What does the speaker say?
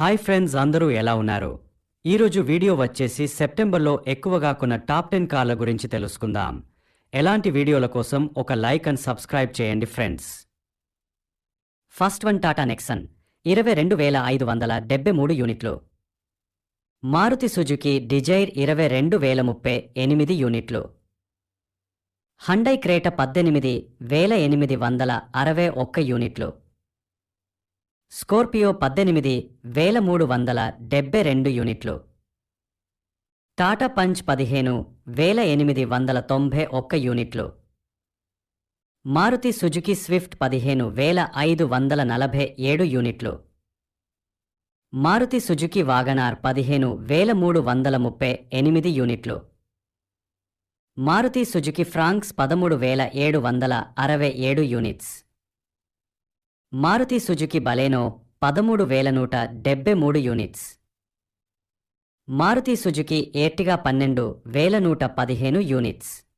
Hi friends అందరూ ఎలా ఉన్నారు? ఈరోజు వీడియో వచ్చేసి సెప్టెంబర్లో ఎక్కువగా కొన్న టాప్ టెన్ కార్ల గురించి తెలుసుకుందాం. ఎలాంటి వీడియోల కోసం ఒక లైక్ అండ్ సబ్స్క్రైబ్ చేయండి friends. First one Tata Nexon ఇరవై రెండు వేల ఐదు వందల డెబ్బై మూడు యూనిట్లు. మారుతి సుజుకి డిజైర్ ఇరవై రెండు వేల ముప్పై ఎనిమిది యూనిట్లు. హండై క్రేట పద్దెనిమిది వేల ఎనిమిది వందల అరవై ఒక్క యూనిట్లు. స్కోర్పియో పద్దెనిమిది వేల మూడు వందల డెబ్బై రెండు యూనిట్లు. టాటా పంచ్ పదిహేను వేల ఎనిమిది వందల తొంభై ఒక్క యూనిట్లు. మారుతి సుజుకి స్విఫ్ట్ పదిహేను వేల ఐదు వందల నలభై ఏడు యూనిట్లు. మారుతి సుజుకి వాగనార్ పదిహేను వేల మూడు వందల ముప్పై ఎనిమిది యూనిట్లు. మారుతి సుజుకి ఫ్రాంక్స్ పదమూడు వేల ఏడు వందల అరవై ఏడు యూనిట్స్. మారుతి సుజుకి బలేనో పదమూడు వేల నూట డెబ్బై మూడు యూనిట్స్. మారుతి సుజుకి ఏర్టిగా పన్నెండు వేల నూట పదిహేను యూనిట్స్.